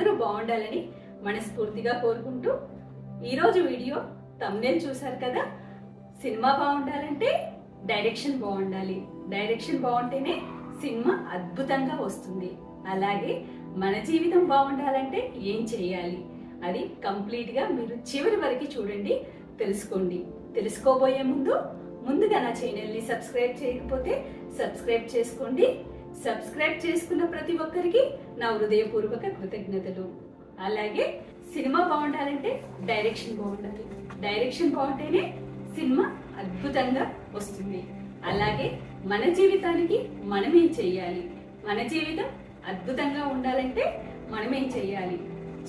అందరూ బాగుండాలని మనస్ఫూర్తిగా కోరుకుంటూ ఈరోజు వీడియో తమ్నేల్ చూశారు కదా? సినిమా బాగుండాలంటే డైరెక్షన్ బాగుండాలి. డైరెక్షన్ బాగుంటేనే సినిమా అద్భుతంగా వస్తుంది. అలాగే మన జీవితం బాగుండాలంటే ఏం చేయాలి? అది కంప్లీట్గా మీరు చివరి వరకు చూడండి తెలుసుకోండి. తెలుసుకోబోయే ముందు ముందుగా నా ఛానల్ని సబ్స్క్రైబ్ చేయకపోతే సబ్స్క్రైబ్ చేసుకోండి. సబ్స్క్రైబ్ చేసుకున్న ప్రతి ఒక్కరికి నా హృదయపూర్వక కృతజ్ఞతలు. అలాగే సినిమా బాగుండాలంటే డైరెక్షన్ బాగుండాలి. డైరెక్షన్ బాగుంటేనే సినిమా అద్భుతంగా వస్తుంది. అలాగే మన జీవితానికి మనమేం చెయ్యాలి మన జీవితం అద్భుతంగా ఉండాలంటే మనమేం చెయ్యాలి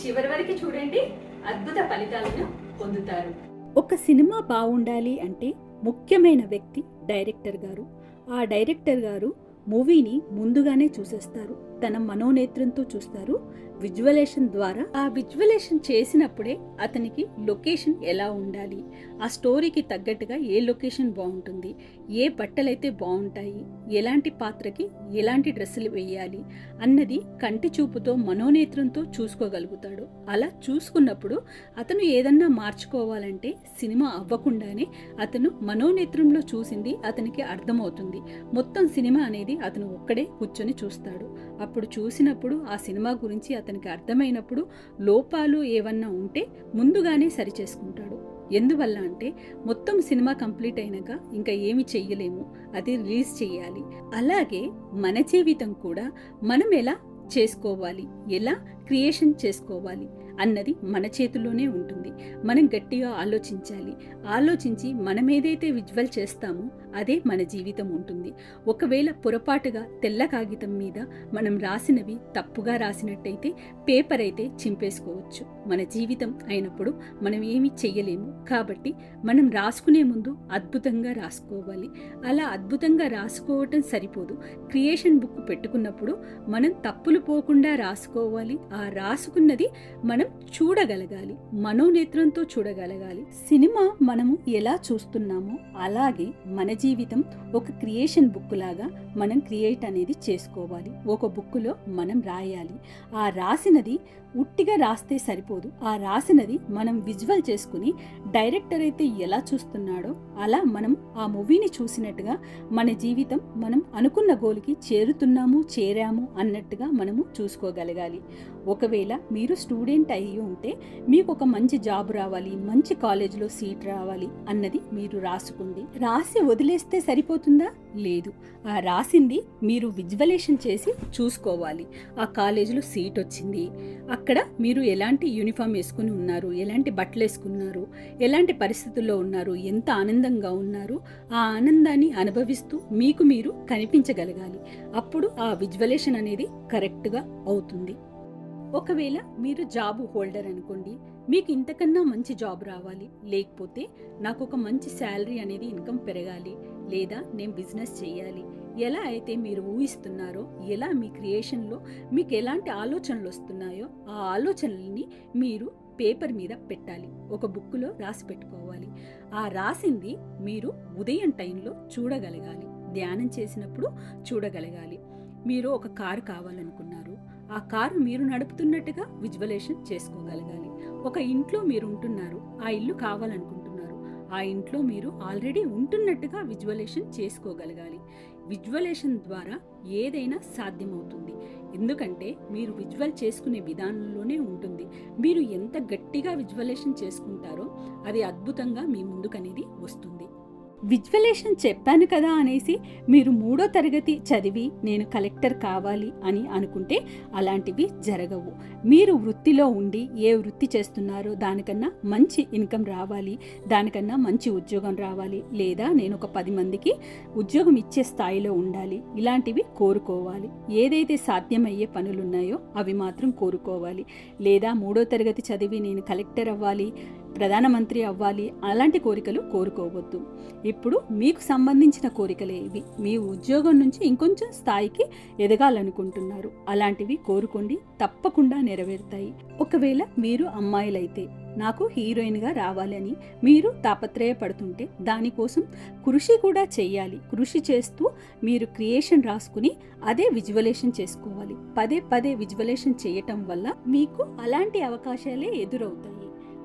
చివరి వరకు చూడండి అద్భుత ఫలితాలను పొందుతారు. ఒక సినిమా బాగుండాలి అంటే ముఖ్యమైన వ్యక్తి డైరెక్టర్ గారు. ఆ డైరెక్టర్ గారు మూవీని ముందుగానే చూసేస్తారు. తన మనోనేత్రంతో చూస్తారు. విజువలేషన్ ద్వారా ఆ విజువలేషన్ చేసినప్పుడే అతనికి లొకేషన్ ఎలా ఉండాలి? ఆ స్టోరీకి తగ్గట్టుగా ఏ లొకేషన్ బాగుంటుంది? ఏ బట్టలైతే బాగుంటాయి? ఎలాంటి పాత్రకి ఎలాంటి డ్రెస్సులు వేయాలి? అన్నది కంటి చూపుతో మనోనేత్రంతో చూసుకోగలుగుతాడు. అలా చూసుకున్నప్పుడు అతను ఏదన్నా మార్చుకోవాలంటే సినిమా అవ్వకుండానే అతను మనోనేత్రంలో చూసింది అతనికి అర్థమవుతుంది. మొత్తం సినిమా అనేది అతను ఒక్కడే కూర్చొని చూస్తాడు. అప్పుడు చూసినప్పుడు ఆ సినిమా గురించి అతనికి అర్థమైనప్పుడు లోపాలు ఏవన్నా ఉంటే ముందుగానే సరిచేసుకుంటాడు. ఎందువల్ల అంటే మొత్తం సినిమా కంప్లీట్ అయినాక ఇంకా ఏమి చెయ్యలేము అది రిలీజ్ చేయాలి అలాగే మన జీవితం కూడా మనం ఎలా చేసుకోవాలి ఎలా క్రియేషన్ చేసుకోవాలి అన్నది మన చేతుల్లోనే ఉంటుంది. మనం గట్టిగా ఆలోచించాలి. ఆలోచించి మనం ఏదైతే విజువల్ చేస్తామో అదే మన జీవితం ఉంటుంది. ఒకవేళ పొరపాటుగా తెల్ల కాగితం మీద మనం రాసినవి తప్పుగా రాసినట్టయితే పేపర్ అయితే చింపేసుకోవచ్చు. మన జీవితం అయినప్పుడు మనం ఏమి చెయ్యలేము. కాబట్టి మనం రాసుకునే ముందు అద్భుతంగా రాసుకోవాలి. అలా అద్భుతంగా రాసుకోవటం సరిపోదు. క్రియేషన్ బుక్ పెట్టుకున్నప్పుడు మనం తప్పులు పోకుండా రాసుకోవాలి. ఆ రాసుకున్నది మనం చూడగలగాలి మనోనేత్రంతో చూడగలగాలి. సినిమా మనము ఎలా చూస్తున్నామో అలాగే మన జీవితం ఒక క్రియేషన్ బుక్ లాగా మనం క్రియేట్ అనేది చేసుకోవాలి. ఒక బుక్కులో మనం రాయాలి. ఆ రాసినది ఉట్టిగా రాస్తే సరిపోదు. ఆ రాసినది మనం విజువల్ చేసుకుని డైరెక్టర్ అయితే ఎలా చూస్తున్నాడో అలా మనం ఆ మూవీని చూసినట్టుగా మన జీవితం మనం అనుకున్న గోల్కి చేరుతున్నాము చేరాము అన్నట్టుగా మనము చూసుకోగలగాలి. ఒకవేళ మీరు స్టూడెంట్ అయ్యి ఉంటే మీకు ఒక మంచి జాబ్ రావాలి మంచి కాలేజ్లో సీట్ రావాలి అన్నది మీరు రాసుకోండి. రాసి వదిలేస్తే సరిపోతుందా? లేదు. ఆ రాసింది మీరు విజువలేషన్ చేసి చూసుకోవాలి. ఆ కాలేజీలో సీట్ వచ్చింది. అక్కడ మీరు ఎలాంటి యూనిఫామ్ వేసుకుని ఉన్నారు ఎలాంటి బట్టలు వేసుకున్నారు ఎలాంటి పరిస్థితుల్లో ఉన్నారు ఎంత ఆనందంగా ఉన్నారు ఆ ఆనందాన్ని అనుభవిస్తూ మీకు మీరు కనిపించగలగాలి. అప్పుడు ఆ విజువలేషన్ అనేది కరెక్ట్గా అవుతుంది. ఒకవేళ మీరు జాబ్ హోల్డర్ అనుకోండి మీకు ఇంతకన్నా మంచి జాబ్ రావాలి. లేకపోతే నాకు ఒక మంచి శాలరీ అనేది ఇన్కమ్ పెరగాలి. లేదా నేను బిజినెస్ చేయాలి. ఎలా అయితే మీరు ఊహిస్తున్నారో ఎలా మీ క్రియేషన్లో మీకు ఎలాంటి ఆలోచనలు వస్తున్నాయో ఆ ఆలోచనల్ని మీరు పేపర్ మీద పెట్టాలి. ఒక బుక్లో రాసి పెట్టుకోవాలి. ఆ రాసింది మీరు ఉదయం టైంలో చూడగలగాలి. ధ్యానం చేసినప్పుడు చూడగలగాలి. మీరు ఒక కారు కావాలనుకున్నారు. ఆ కారు మీరు నడుపుతున్నట్టుగా విజువలేషన్ చేసుకోగలగాలి. ఒక ఇంట్లో మీరు ఉంటున్నారు ఆ ఇల్లు కావాలనుకుంటున్నారు ఆ ఇంట్లో మీరు ఆల్రెడీ ఉంటున్నట్టుగా విజువలేషన్ చేసుకోగలగాలి. విజువలేషన్ ద్వారా ఏదైనా సాధ్యమవుతుంది. ఎందుకంటే మీరు విజువల్ చేసుకునే విధానంలోనే ఉంటుంది. మీరు ఎంత గట్టిగా విజువలేషన్ చేసుకుంటారో అది అద్భుతంగా మీ ముందుకనేది వస్తుంది. విజువలేషన్ చెప్పాను కదా అనేసి మీరు మూడో తరగతి చదివి నేను కలెక్టర్ కావాలి అని అనుకుంటే అలాంటివి జరగవు. మీరు వృత్తిలో ఉండి ఏ వృత్తి చేస్తున్నారో దానికన్నా మంచి ఇన్కమ్ రావాలి దానికన్నా మంచి ఉద్యోగం రావాలి లేదా నేను ఒక పది మందికి ఉద్యోగం ఇచ్చే స్థాయిలో ఉండాలి ఇలాంటివి కోరుకోవాలి. ఏదైతే సాధ్యమయ్యే పనులు ఉన్నాయో అవి మాత్రం కోరుకోవాలి. లేదా మూడో తరగతి చదివి నేను కలెక్టర్ అవ్వాలి ప్రధానమంత్రి అవ్వాలి అలాంటి కోరికలు కోరుకోవద్దు. ఇప్పుడు మీకు సంబంధించిన కోరికలే ఇవి. మీ ఉద్యోగం నుంచి ఇంకొంచెం స్థాయికి ఎదగాలనుకుంటున్నారు. అలాంటివి కోరుకోండి తప్పకుండా నెరవేరుతాయి. ఒకవేళ మీరు అమ్మాయిలైతే నాకు హీరోయిన్గా రావాలని మీరు తాపత్రయపడుతుంటే దానికోసం కృషి కూడా చేయాలి కృషి చేస్తూ మీరు క్రియేషన్ రాసుకుని అదే విజువలేషన్ చేసుకోవాలి. పదే పదే విజువలేషన్ చేయటం వల్ల మీకు అలాంటి అవకాశాలే ఎదురవుతాయి.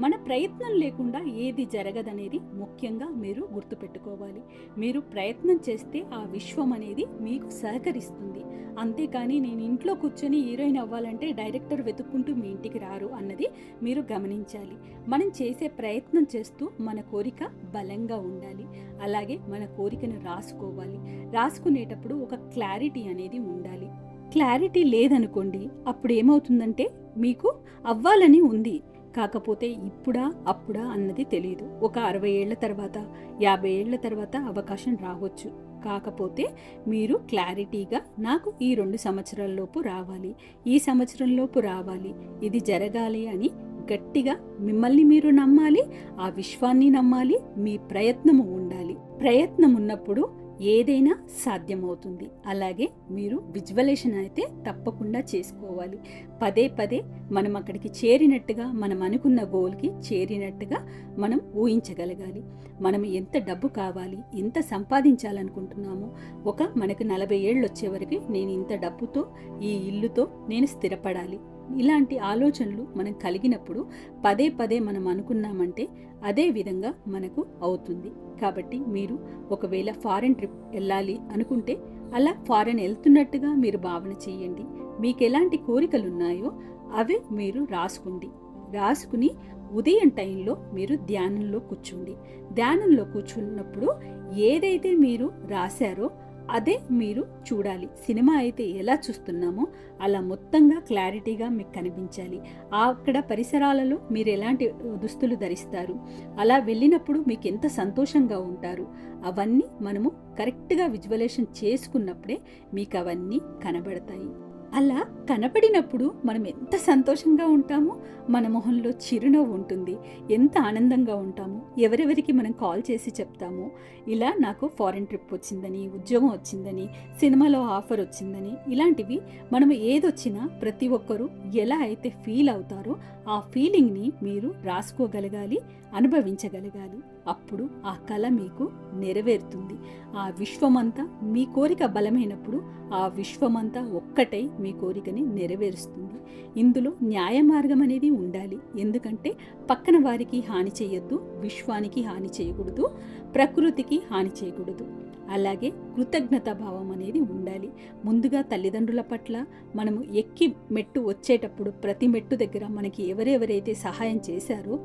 మన ప్రయత్నం లేకుండా ఏది జరగదనేది ముఖ్యంగా మీరు గుర్తుపెట్టుకోవాలి. మీరు ప్రయత్నం చేస్తే ఆ విశ్వం అనేది మీకు సహకరిస్తుంది. అంతేకాని నేను ఇంట్లో కూర్చొని హీరోయిన్ అవ్వాలంటే డైరెక్టర్ వెతుక్కుంటూ మీ ఇంటికి రారు అన్నది మీరు గమనించాలి. మనం చేసే ప్రయత్నం చేస్తూ మన కోరిక బలంగా ఉండాలి. అలాగే మన కోరికను రాసుకోవాలి. రాసుకునేటప్పుడు ఒక క్లారిటీ అనేది ఉండాలి. క్లారిటీ లేదనుకోండి అప్పుడు ఏమవుతుందంటే మీకు అవ్వాలని ఉంది. కాకపోతే ఇప్పుడా అప్పుడా అన్నది తెలియదు ఒక అరవై ఏళ్ళ తర్వాత యాభై ఏళ్ళ తర్వాత అవకాశం రావచ్చు. కాకపోతే మీరు క్లారిటీగా నాకు ఈ రెండు సంవత్సరాల్లోపు రావాలి. ఈ సంవత్సరంలోపు రావాలి. ఇది జరగాలి అని గట్టిగా మిమ్మల్ని మీరు నమ్మాలి ఆ విశ్వాన్ని నమ్మాలి మీ ప్రయత్నము ఉండాలి. ప్రయత్నం ఉన్నప్పుడు ఏదైనా సాధ్యమవుతుంది. అలాగే మీరు విజువలేషన్ అయితే తప్పకుండా చేసుకోవాలి. పదే పదే మనం అక్కడికి చేరినట్టుగా మనం అనుకున్న గోల్కి చేరినట్టుగా మనం ఊహించగలగాలి. మనం ఎంత డబ్బు కావాలి ఎంత సంపాదించాలనుకుంటున్నామో ఒక మనకు నలభై ఏళ్ళు వచ్చే వరకు నేను ఇంత డబ్బుతో ఈ ఇల్లుతో నేను స్థిరపడాలి. ఇలాంటి ఆలోచనలు మనం కలిగినప్పుడు పదే పదే మనం అనుకున్నామంటే అదే విధంగా మనకు అవుతుంది. కాబట్టి మీరు ఒకవేళ ఫారెన్ ట్రిప్ వెళ్ళాలి అనుకుంటే అలా ఫారెన్ వెళ్తున్నట్టుగా మీరు భావన చేయండి. మీకు ఎలాంటి కోరికలు ఉన్నాయో అవి మీరు రాసుకోండి. రాసుకుని ఉదయం టైంలో మీరు ధ్యానంలో కూర్చోండి. ధ్యానంలో కూర్చున్నప్పుడు ఏదైతే మీరు రాశారో అదే మీరు చూడాలి. సినిమా అయితే ఎలా చూస్తున్నామో అలా మొత్తంగా క్లారిటీగా మీకు కనిపించాలి. అక్కడ పరిసరాలలో మీరు ఎలాంటి దుస్తులు ధరిస్తారు? అలా వెళ్ళినప్పుడు మీకు ఎంత సంతోషంగా ఉంటారు? అవన్నీ మనము కరెక్ట్గా విజువలేషన్ చేసుకున్నప్పుడే మీకు అవన్నీ కనబడతాయి. అలా కనపడినప్పుడు మనం ఎంత సంతోషంగా ఉంటామో మన మొహంలో చిరునవ్వు ఉంటుంది. ఎంత ఆనందంగా ఉంటామో ఎవరెవరికి మనం కాల్ చేసి చెప్తామో ఇలా నాకు ఫారెన్ ట్రిప్ వచ్చిందని ఉద్యోగం వచ్చిందని సినిమాలో ఆఫర్ వచ్చిందని ఇలాంటివి మనం ఏదొచ్చినా ప్రతి ఒక్కరూ ఎలా అయితే ఫీల్ అవుతారో ఆ ఫీలింగ్ని మీరు రాసుకోగలగాలి అనుభవించగలగాలి. అప్పుడు ఆ కళ మీకు నెరవేరుతుంది. ఆ విశ్వమంతా మీ కోరిక బలమైనప్పుడు ఆ విశ్వమంతా ఒక్కటై మీ కోరికని నెరవేరుస్తుంది. ఇందులో న్యాయ మార్గం అనేది ఉండాలి. ఎందుకంటే పక్కన వారికి హాని చేయొద్దు విశ్వానికి హాని చేయకూడదు ప్రకృతికి హాని చేయకూడదు. అలాగే కృతజ్ఞత భావం అనేది ఉండాలి. ముందుగా తల్లిదండ్రుల పట్ల మనము ఎక్కి మెట్టు వచ్చేటప్పుడు ప్రతి మెట్టు దగ్గర మనకి ఎవరెవరైతే సహాయం చేశారో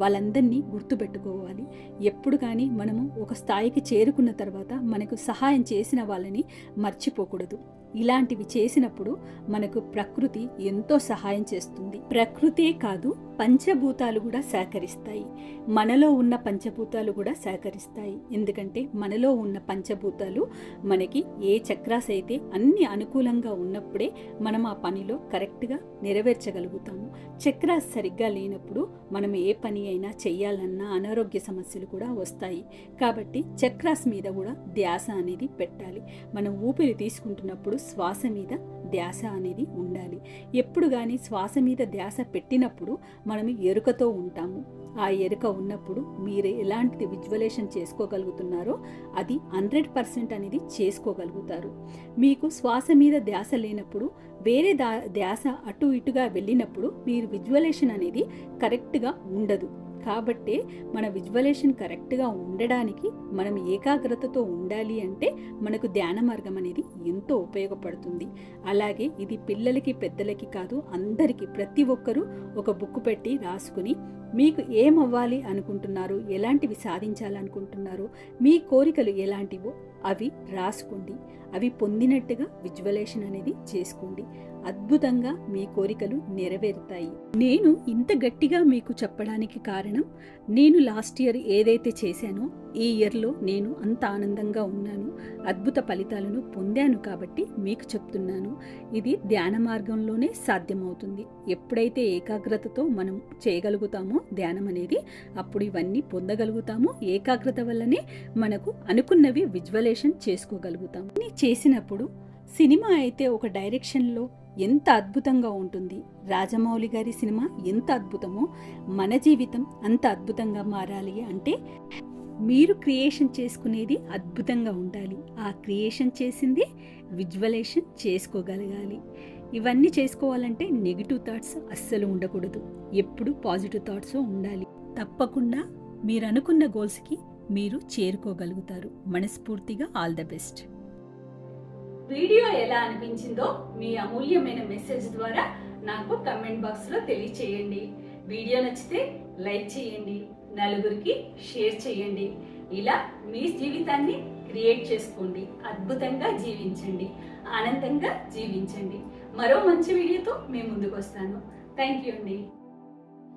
వాళ్ళందరినీ గుర్తుపెట్టుకోవాలి. ఎప్పుడు కానీ మనము ఒక స్థాయికి చేరుకున్న తర్వాత మనకు సహాయం చేసిన వాళ్ళని మర్చిపోకూడదు. ఇలాంటివి చేసినప్పుడు మనకు ప్రకృతి ఎంతో సహాయం చేస్తుంది. ప్రకృతే కాదు పంచభూతాలు కూడా సహకరిస్తాయి మనలో ఉన్న పంచభూతాలు కూడా సహకరిస్తాయి ఎందుకంటే మనలో ఉన్న పంచభూతాలు మనకి ఏ చక్రాస్ అయితే అన్ని అనుకూలంగా ఉన్నప్పుడే మనం ఆ పనిలో కరెక్ట్గా నెరవేర్చగలుగుతాము. చక్రాస్ సరిగ్గా లేనప్పుడు మనం ఏ పని అయినా చేయాలన్నా అనారోగ్య సమస్యలు కూడా వస్తాయి. కాబట్టి చక్రాస్ మీద కూడా ధ్యాస అనేది పెట్టాలి. మనం ఊపిరి తీసుకుంటున్నప్పుడు శ్వాస మీద ధ్యాస అనేది ఉండాలి. ఎప్పుడు కానీ శ్వాస మీద ధ్యాస పెట్టినప్పుడు మనం ఎరుకతో ఉంటాము. ఆ ఎరుక ఉన్నప్పుడు మీరు ఎలాంటిది విజువలేషన్ చేసుకోగలుగుతున్నారో అది హండ్రెడ్ పర్సెంట్ అనేది చేసుకోగలుగుతారు. మీకు శ్వాస మీద ధ్యాస లేనప్పుడు వేరే దా ధ్యాస అటు ఇటుగా వెళ్ళినప్పుడు మీరు విజువలేషన్ అనేది కరెక్ట్గా ఉండదు. కాబట్టే మన విజువలేషన్ కరెక్ట్గా ఉండడానికి మనం ఏకాగ్రతతో ఉండాలి అంటే మనకు ధ్యాన మార్గం అనేది ఎంతో ఉపయోగపడుతుంది. అలాగే ఇది పిల్లలకి పెద్దలకి కాదు అందరికీ ప్రతి ఒక్కరూ ఒక బుక్ పెట్టి రాసుకుని మీకు ఏమవ్వాలి అనుకుంటున్నారు ఎలాంటివి సాధించాలనుకుంటున్నారు మీ కోరికలు ఎలాంటివో అవి రాసుకోండి. అవి పొందినట్టుగా విజువలేషన్ అనేది చేసుకోండి. అద్భుతంగా మీ కోరికలు నెరవేరుతాయి. నేను ఇంత గట్టిగా మీకు చెప్పడానికి కారణం నేను లాస్ట్ ఇయర్ ఏదైతే చేశానో ఈ ఇయర్లో నేను అంత ఆనందంగా ఉన్నాను. అద్భుత ఫలితాలను పొందాను కాబట్టి మీకు చెప్తున్నాను. ఇది ధ్యాన మార్గంలోనే సాధ్యమవుతుంది. ఎప్పుడైతే ఏకాగ్రతతో మనం చేయగలుగుతామో ధ్యానం అనేది అప్పుడు ఇవన్నీ పొందగలుగుతాము. ఏకాగ్రత వల్లనే మనకు అనుకున్నవి విజువలేషన్ చేసుకోగలుగుతాము. చేసినప్పుడు సినిమా అయితే ఒక డైరెక్షన్లో ఎంత అద్భుతంగా ఉంటుంది. రాజమౌళి గారి సినిమా ఎంత అద్భుతమో మన జీవితం అంత అద్భుతంగా మారాలి అంటే మీరు క్రియేషన్ చేసుకునేది అద్భుతంగా ఉండాలి. ఆ క్రియేషన్ చేసింది విజువలేషన్ చేసుకోగలగాలి. ఇవన్నీ చేసుకోవాలంటే నెగిటివ్ థాట్స్ అస్సలు ఉండకూడదు. ఎప్పుడు పాజిటివ్ థాట్స్ ఉండాలి. తప్పకుండా మీరు అనుకున్న గోల్స్కి మీరు చేరుకోగలుగుతారు. మనస్ఫూర్తిగా ఆల్ ద బెస్ట్. వీడియో ఎలా అనిపించిందో మీ అమూల్యమైన మెసేజ్ ద్వారా నాకు కమెంట్ బాక్స్లో తెలియచేయండి. వీడియో నచ్చితే లైక్ చేయండి నలుగురికి షేర్ చేయండి. ఇలా మీ జీవితాన్ని క్రియేట్ చేసుకోండి. అద్భుతంగా జీవించండి. ఆనందంగా జీవించండి. మరో మంచి వీడియోతో మేము ముందుకు వస్తాను. థ్యాంక్ యూ అండి.